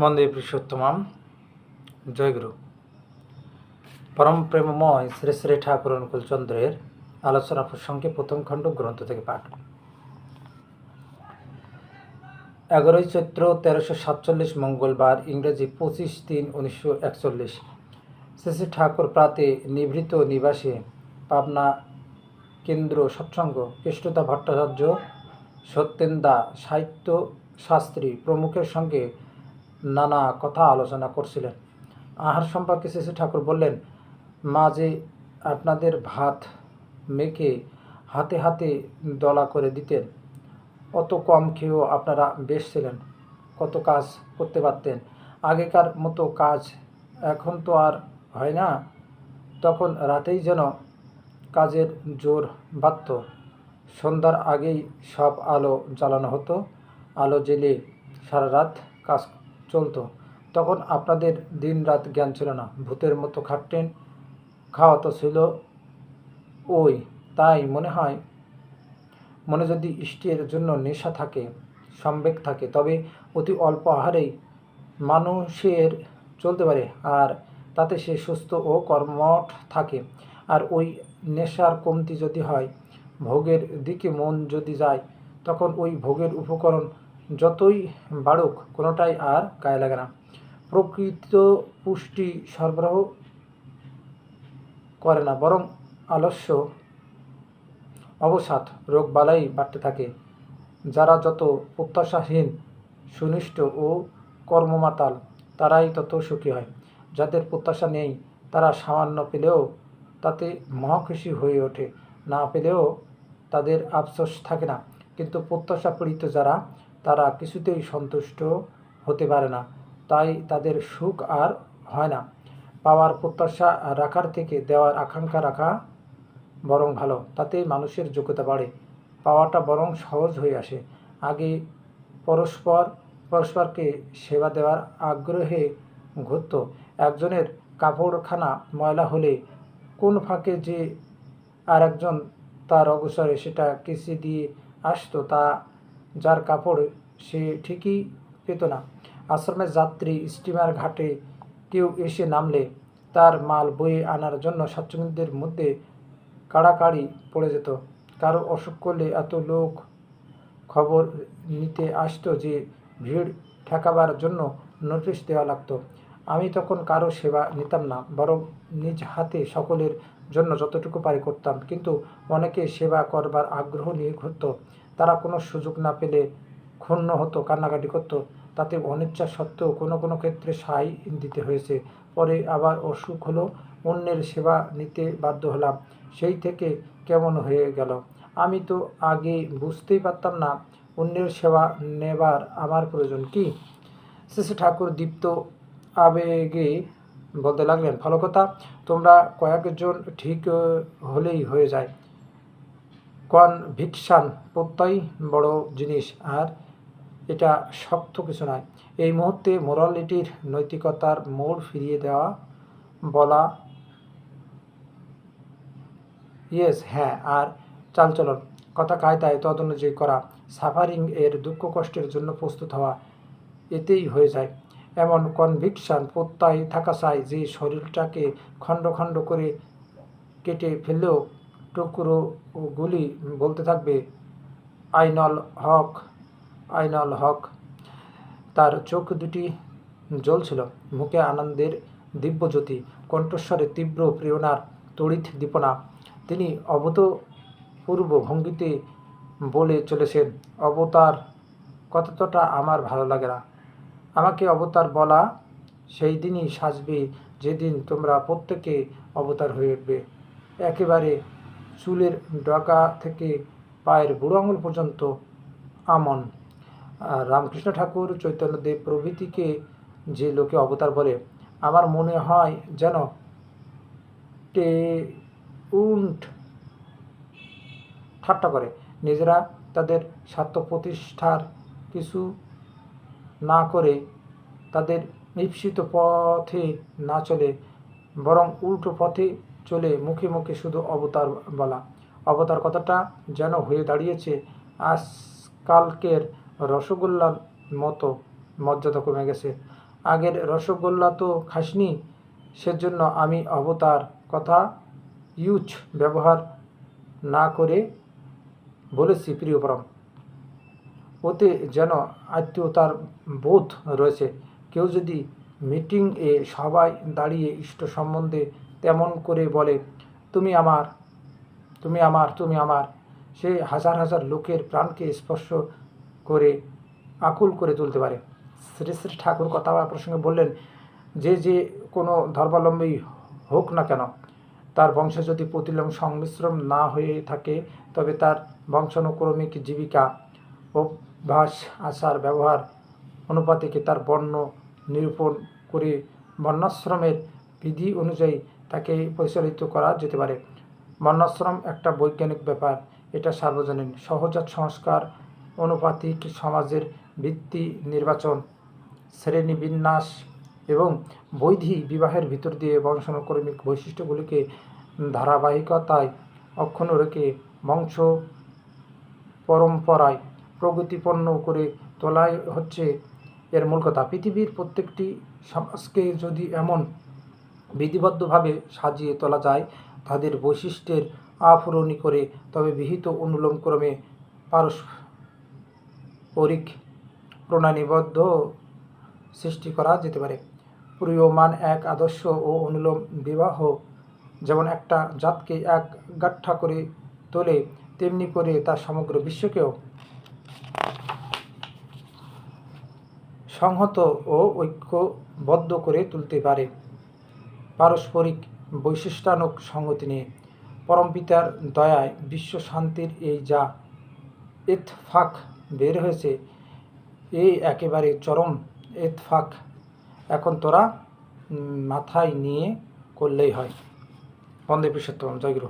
মন্দির পুরুষোত্তমাম। জয়গুরু পরম প্রেমময় শ্রী শ্রী ঠাকুর অনুকূল চন্দ্রের আলোচনা প্রসঙ্গে প্রথম খণ্ড গ্রন্থ থেকে পাঠ। এগারোই চৈত্র তেরোশো সাতচল্লিশ মঙ্গলবার ইংরেজি পঁচিশ তিন উনিশশো একচল্লিশ। শ্রী শ্রী ঠাকুর প্রাতে নিভৃত নিবাসে পাবনা কেন্দ্র সৎসঙ্গ কৃষ্ণতা ভট্টাচার্য সত্যেন্দা সাহিত্য শাস্ত্রী প্রমুখের সঙ্গে নানা কথা আলোচনা করছিলেন। আহার সম্পর্কে শ্রী ঠাকুর বললেন, মা যে আপনাদের ভাত মেখে হাতে হাতে দলা করে দিতেন, অত কম খেয়েও আপনারা বেশ ছিলেন কত কাজ করতে পারতেন। আগেকার মতো কাজ এখন তো আর হয় না, তখন রাতেই যেন কাজের জোর বাড়ত। সন্ধ্যার আগেই সব আলো জ্বালানো হতো, আলো জ্বেলে সারা রাত কাজ চলতো। তখন আপনাদের দিন রাত জ্ঞান ছিল না। ভূতের মতো খাটতেন, খাওয়া তো ছিল ওই। তাই মনে হয়, মনে যদি ইষ্টের জন্য নেশা থাকে, সম্বেগ থাকে, তবে অতি অল্প আহারেই মানুষের চলতে পারে। আর তাতে সে সুস্থ ও কর্মঠ থাকে। আর ওই নেশার কমতি যদি হয়, ভোগের দিকে মন যদি যায়, তখন ওই ভোগের উপকরণ যতই বাড়ুক, কোনোটাই আর গায়ে লাগে না। প্রকৃত পুষ্টি সরবরাহ করে না, বরং আলস্য, অবসাদ রোগবালাই বাড়তে থাকে। যারা যত প্রত্যাশাহীন সুনিষ্ট ও কর্মমাতাল, তারাই তত সুখী হয়। যাদের প্রত্যাশা নেই, তারা সামান্য পেলেও তাতে মহাখুশি হয়ে ওঠে। না পেলেও তাদের আফসোস থাকে না। কিন্তু প্রত্যাশা পীড়িত যারা তারা কিছুতেই সন্তুষ্ট হতে পারে না। তাই তাদের সুখ আর হয় না। পাওয়ার প্রত্যাশা রাখার থেকে দেওয়ার আকাঙ্ক্ষা রাখা বরং ভালো। তাতে মানুষের যোগ্যতা বাড়ে। পাওয়াটা বরং সহজ হয়ে আসে। আগে পরস্পর, পরস্পরকে সেবা দেওয়ার আগ্রহে ঘুরত। একজনের কাপড়খানা ময়লা হলে কোন ফাঁকে যে আর একজন তার অবসরে সেটা কেসে দিয়ে আসতো, তা যার কাপড় সে ঠিকই পেত না। আশ্রমের যাত্রী স্টিমার ঘাটে কেউ এসে নামলে তার মাল বয়ে আনার জন্য স্বাচ্ছন্দ্যের মধ্যে কাড়াকাড়ি পড়ে যেত। কারও অসুখ করলে এত লোক খবর নিতে আসতো যে ভিড় ঠেকাবার জন্য নোটিশ দেওয়া লাগতো। আমি তখন কারও সেবা নিতাম না, বরং নিজ হাতে সকলের জন্য যতটুকু পারি করতাম। কিন্তু অনেকে সেবা করবার আগ্রহ নিয়ে ঘুরত। তারা কোনো সুযোগ না পেলে ক্ষুণ্ণ হতো, কান্নাকাটি করতো। তাতে অনিচ্ছা সত্ত্বেও কোনো কোনো ক্ষেত্রে সাই দিতে হয়েছে। পরে আবার অসুখ হলো, অন্যের সেবা নিতে বাধ্য হলাম। সেই থেকে কেমন হয়ে গেল? আমি তো আগে বুঝতেই পারতাম না, অন্যের সেবা নেবার আমার প্রয়োজন কি? শ্রী ঠাকুর দীপ্ত আবেগে বলতে লাগলেন, ভালো কথা, তোমরা কয়েকজন ঠিক হলেই হয়ে যায়। কনভিকশান প্রত্যয় বড় জিনিস, আর এটা শক্ত কিছু নয়। এই মুহূর্তে মোরালিটির নৈতিকতার মোড় ফিরিয়ে দেওয়া বলা ইয়েস হ্যাঁ আর চালচলন। কথা কায়দায় তদ অনুযায়ী করা, সাফারিং এর দুঃখ কষ্টের জন্য প্রস্তুত হওয়া, এতেই হয়ে যায়। এমন কনভিকশন প্রত্যয় থাকা চাই যে শরীরটাকে খণ্ড খণ্ড করে কেটে ফেললেও টুকরো ও গুলি বলতে থাকবে, আইনল হক আইনল হক। তার চোখ দুটি জ্বলছিল, মুখে আনন্দের দিব্যজ্যোতি, কণ্ঠস্বরে তীব্র প্রেরণার তড়িৎ দীপনা। তিনি অভূতপূর্ব ভঙ্গিতে বলে চলেছেন, অবতার, কতটা আমার ভালো লাগে না। আমাকে অবতার বলা সেই দিনই সাজবে, যেদিন তোমরা প্রত্যেকে অবতার হয়ে উঠবে। একেবারে চুলের ডগা থেকে পায়ের বুড়ো আঙুল পর্যন্ত আমন। আর রামকৃষ্ণ ঠাকুর চৈতন্যদেব প্রভৃতিকে যে লোকে অবতার বলে, আমার মনে হয় যেন টে উন্ট ঠাট্টা করে। নিজেরা তাদের স্বার্থ প্রতিষ্ঠার কিছু না করে তাদের ঈপ্সিত পথে না চলে, বরং উল্টো পথে চলে মুখে মুখে শুধু অবতার বলা। অবতার কথাটা যেন হয়ে দাঁড়িয়েছে, আজকালকের রসগোল্লার মতো মর্যাদা কমে গেছে। আগের রসগোল্লা তো খাসনি, সেজন্য আমি অবতার কথা ইউজ ব্যবহার না করে বলেছি প্রিয়পরম ওতে যেন আত্মীয়তার বোধ রয়েছে। কেউ যদি মিটিং এ সবাই দাঁড়িয়ে ইষ্ট সম্বন্ধে তেমন করে বলে, তুমি আমার তুমি আমার তুমি আমার। সে হাজার হাজার লোকের প্রাণকে স্পর্শ করে, আকুল করে তুলতে পারে। শ্রী শ্রী ঠাকুর কথা প্রসঙ্গে বললেন, যে যে কোনো ধর্মাবলম্বী হোক না কেন, তার বংশে যদি প্রতিলম সংমিশ্রণ না হয়ে থাকে, তবে তার বংশানুক্রমিক জীবিকা, অভ্যাস, আচার, ব্যবহার অনুপাতিকে তার বর্ণ নিরূপণ করে বর্ণাশ্রমের বিধি অনুযায়ী তাকে পরিচালিত করা যেতে পারে। বর্ণাশ্রম একটা বৈজ্ঞানিক ব্যাপার, এটা সার্বজনীন। সহজাত সংস্কার, অনুপাতিক সমাজের ভিত্তি নির্বাচন শ্রেণি বিন্যাস এবং বৈধি বিবাহের ভিতর দিয়ে বংশানুক্রমিক বৈশিষ্ট্যগুলিকে ধারাবাহিকতায় অক্ষুণ্ণ রেখে বংশ পরম্পরায় প্রগতিপন্ন করে তোলাই হচ্ছে এর মূল কথা। পৃথিবীর প্রত্যেকটি সমাজকে যদি এমন বিধিবদ্ধভাবে সাজিয়ে তোলা যায়। তাদের বৈশিষ্ট্যের আফুরনি করে তবে বিহিত অনুলোম ক্রমে পারস্পরিক প্রণালীবদ্ধ সৃষ্টি করা যেতে পারে। প্রিয়মান এক আদর্শ ও অনুলোম বিবাহ যেমন একটা জাতকে এক গাঠা করে তোলে, তেমনি করে তা সমগ্র বিশ্বকেও সংহত ও ঐক্যবদ্ধ করে তুলতে পারে। পারস্পরিক বৈশিষ্ট্যানুক সংগতি নিয়ে। পরমপিতার দয়ায় বিশ্ব শান্তির এই যা ইতফাক বের হয়েছে, এই একেবারে চরম ইতফাক এখন তোরা মাথায় নিয়ে করলেই হয়। বন্দে পুরুষোত্তম জয়গুরু